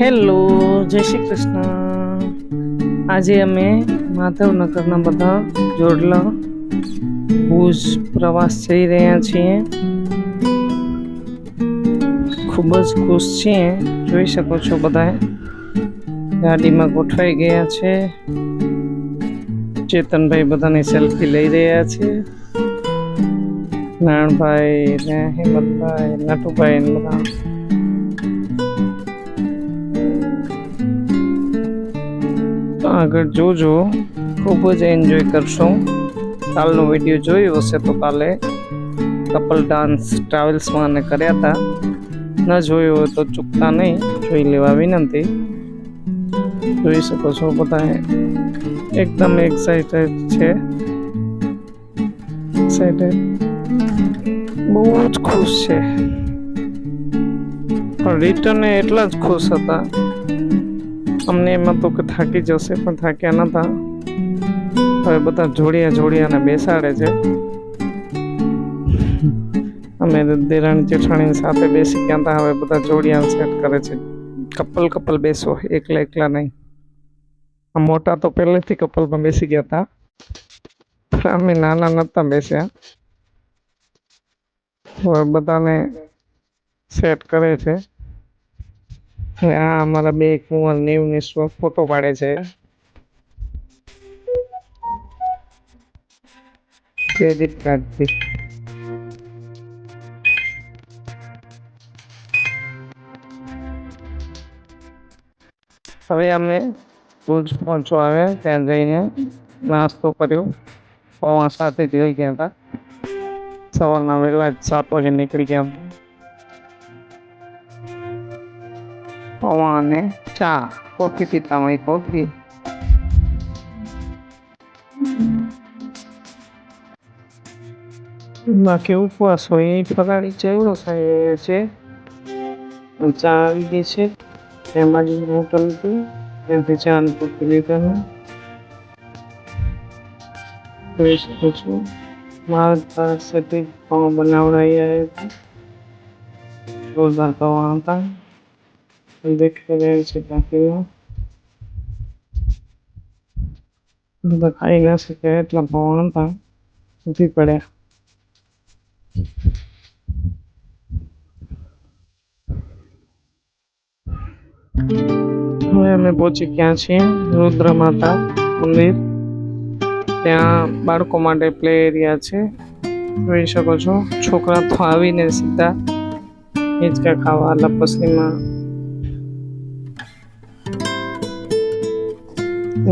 Hello જય શ્રી કૃષ્ણ. આજે અમે માધવનગરના બધા જોડલા ભુજ પ્રવાસ જઈ રહ્યા છીએ. ખૂબ જ ખુશ છીએ. જોઈ શકો છો બધા ગાડીમાં ગોઠવાઈ ગયા છે. ચેતનભાઈ બધાની સેલ્ફી લઈ રહ્યા છે. નારણભાઈ ને હિંમતભાઈ, નટુભાઈ બધા. તો આગળ જોજો. ખૂબ જ એન્જોય કરશો. કાલનો વીડિયો જોયો હશે તો કાલે કપલ ડાન્સ ટ્રાવેલ્સમાં અને કર્યા હતા ન જોયો હોય તો ચૂકતા નહીં. જોઈ લેવા વિનંતી. જોઈ શકો છો બધા એકદમ એક્સાઇટેડ છે. એક્સાઇટેડ બહુ જ ખુશ છે. પણ રિટર્ન એટલા જ ખુશ હતા. અમને એમાં તો થાકી જશે, પણ થાક્યા નતા હવે બધા જોડિયા જોડિયાને બેસાડે છે. અમે દેરાણી જેઠાણી સાથે બેસી ગયા હતા હવે બધા જોડિયા સેટ કરે છે. કપલ કપલ બેસો, એકલા એકલા નહીં. આ મોટા તો પહેલેથી કપલમાં બેસી ગયા હતા અમે નાના નહોતા બેસ્યા. હવે બધાને સેટ કરે છે. આ અમારા બે કુંવર નેવ ને સો ફોટો પાડે છે. ક્રેડિટ કાર્ડથી હવે અમે ભુજ પહોંચો આવ્યા ત્યાં જઈને નાસ્તો કર્યો. પૌવા સાથે જઈ ગયા હતા. સવારના વહેલા સાત વાગે નીકળી ગયા પૌવા અને ચા, કોફી પીતા હોય, કોફી. બાકી ઉપવાસ હોય, એ ફરાળી ચેવડો થાય છે. ચા આવી ગઈ છે. એમાં જ હોટલ હતી ત્યાંથી ચા પૂછી કોફી લીધા જોઈ શકો છો. મારા પાસેથી પૌવા બનાવડાવી આવ્યા હતા. જોરદાર પૌવા હતા. બધા ખાઈ ગયા છે કે એટલા પૌવા હતા, ઉઠી પડ્યા. હવે અમે પહોંચી ગયા છીએ રુદ્ર માતા મંદિર. ત્યાં બાળકો માટે પ્લે એરિયા છે. જોઈ શકો છો, છોકરા તો આવીને સીધા હિંચકા ખાવા, લપસણીમાં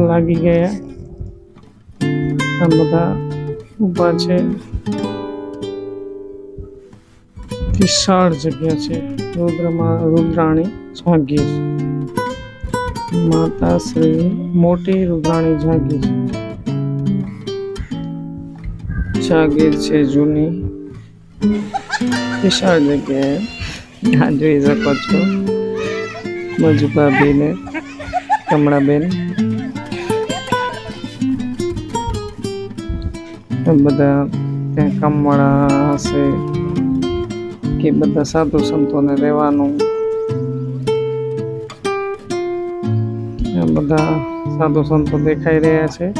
લાગી ગયા. આ બધા ઊભા છે. વિશાળ જગ્યા છે. રુદ્રમાં, રુદ્રાણી, જાગીર. માતા શ્રી મોટી રુદ્રાણી, જાગીર. જાગીર છે જૂની. વિશાળ જગ્યાએ આ જોઈ શકો છો. મજુભાભીને કમળાબેન. બધા ત્યાં કામવાળા હશે કે બધા સાધુ સંતોને રહેવાનું. બધા સાધુ સંતો દેખાઈ રહ્યા છે.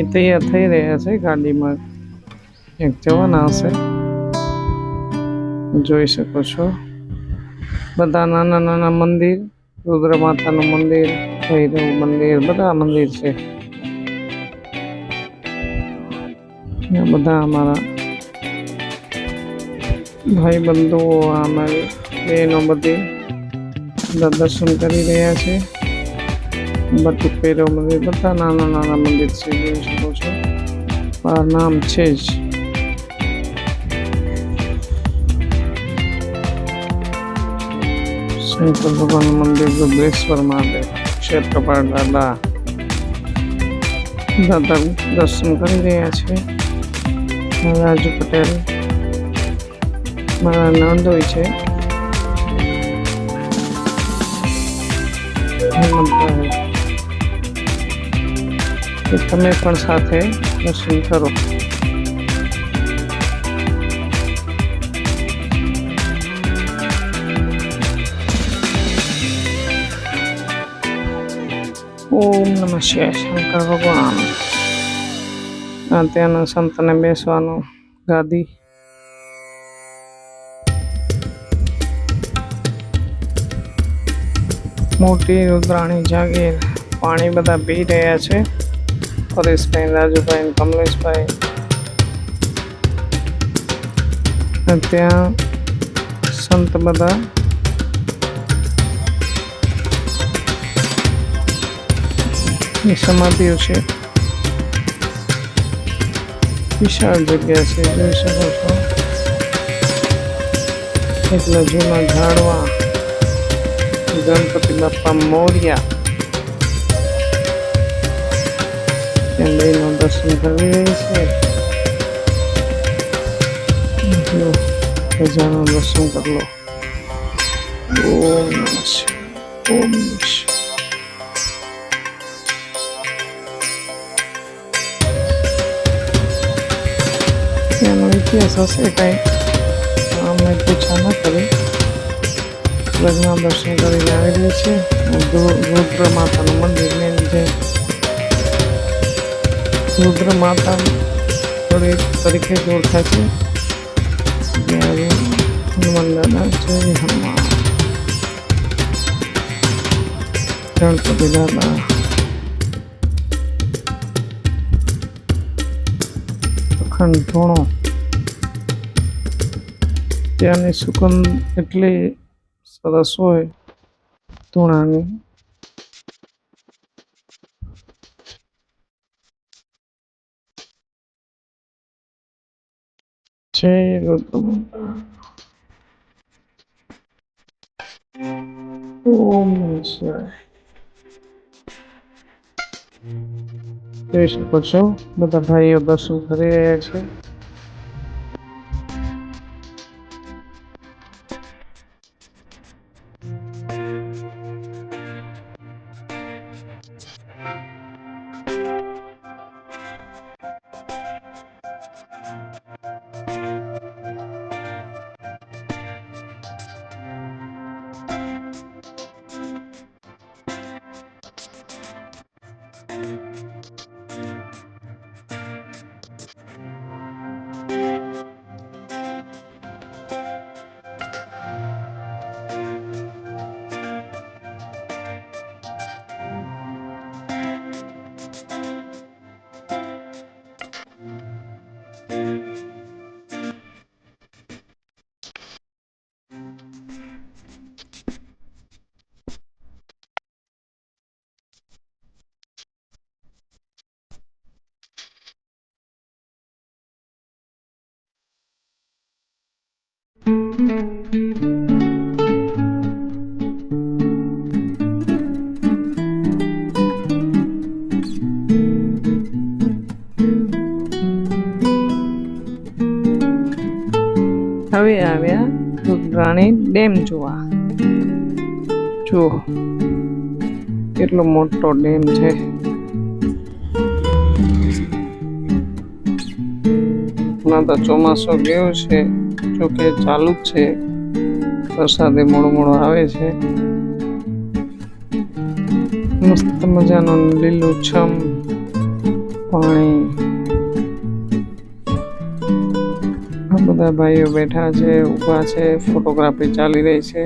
એ તૈયાર થઈ રહ્યા છે ગાડીમાં. એક જવાના હશે. જોઈ શકો છો. બધા નાના નાના મંદિર રુદ્ર માતાનું મંદિર, ભૈરવ મંદિર, બધા મંદિર છે. આ બધા અમારા ભાઈ બંધુઓ અમારી બહેનો બધી બધા દર્શન કરી રહ્યા છે. બટુક ભૈરવ મંદિર, બધા નાના નાના મંદિર છે, જોઈ શકો છો. આ નામ છે જ. શંકર ભગવાનનું મંદિર, રુદ્રેશ્વર મહાદેવ, ક્ષેત્રપાળ દાદા. દાદા દર્શન કરી રહ્યા છે. રાજુ પટેલ. મારા નંદોઈ છે. તમે પણ સાથે મુસ્લિમ કરો. ઓમ નમઃ શિવાય શંકર ભગવાન. ત્યાંના સંતને બેસવાનું ગાદી. મોટી રુદ્રાણી જાગીર પાણી બધા પી રહ્યા છે. પરેશભાઈ રાજુભાઈ કમલેશભાઈ. ત્યાં સંત બધા. સમાધિઓ છે. વિશાળ જગ્યા છે, જોઈ શકો છો. એટલા જૂના ઝાડવા ગણપતિ બાપ્પા મોર્યા ત્યાં બેનો દર્શન કરી રહી છે. દર્શન કરી લો. ઓમ નમઃ ઓમ નમઃ ઇતિહાસ હશે કંઈ અમે પૂછા ન કરી લગ્ન દર્શન કરીને આવી રહી છે. રુદ્ર માતાનું મંદિર મેન જે રુદ્ર માતા તરીકે જ ઓળખાય છે. ત્યાં હનુમાન દાદા જય હનુમાન. ગણપતિ દાદા. અખંડ ધૂણો. ત્યાંની સુગંધ એટલી સરસ હોય, ધૂણાની. જય રુદ્ર ઓમ જોઈ શકો છો, બધા ભાઈઓ દર્શન કરી રહ્યા છે. આવ્યા રુદ્રાણી ડેમ જોવા. જુઓ, કેટલો મોટો ડેમ છે. હમણાં તો ચોમાસું ગયું છે જોકે ચાલુ જ છે. વરસાદે મોડો મોડો આવે છે. મસ્ત મજાનું લીલુંછમ પાણી. બધા ભાઈઓ બેઠા છે, ઊભા છે, ફોટોગ્રાફી ચાલી રહી છે.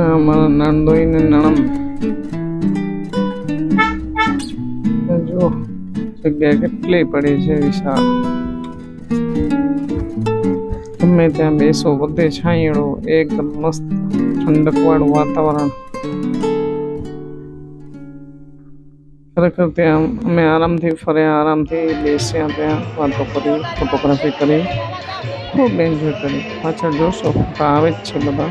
અમારા નણદોઈ ને જો, જગ્યા કેટલી પડી છે, વિશાળ. ગમે ત્યાં બેસો, બધે છાંયડો, એકદમ મસ્ત. ઠંડક વાળું વાતાવરણ. ખરેખર ત્યાં અમે આરામથી ફર્યા, આરામથી બેસ્યા, ત્યાં વાતો કરી ફોટોગ્રાફી કરી. ખૂબ એન્જોય કરી. પાછળ જોશો આવે જ છે બધા.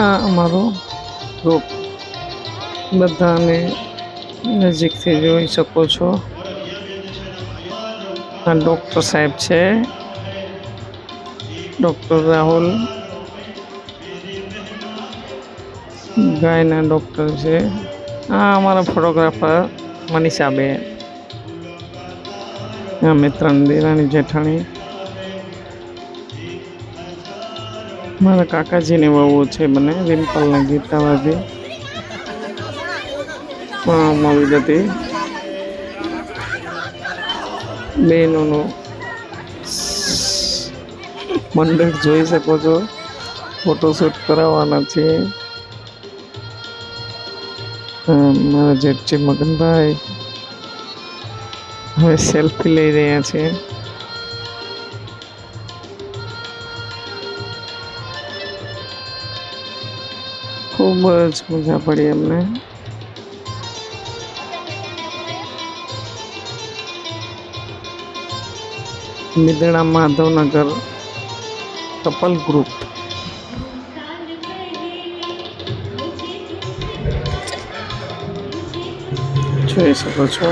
આ અમારો ગ્રુપ બધાને નજીકથી જોઈ શકો છો. આ ડૉક્ટર સાહેબ છે. ડૉક્ટર રાહુલ. ગાયના ડૉક્ટર છે. આ અમારા ફોટોગ્રાફર મનીષાબેન. અમે ત્રણ દેરાની જેઠાણી. મારા કાકાજીની વહુ છે મને રિમ્પલને ગીતાવાદી. મળી જતી બહેનોનું મંડળ જોઈ શકો છો. ફોટોશૂટ કરાવવાના છે. મારા મારા જેઠજી મગનભાઈ હવે સેલ્ફી લઈ રહ્યા છે. ખૂબ જ મજા પડી અમને મિદણા માધવનગર કપલ ગ્રુપ જોઈ શકો છો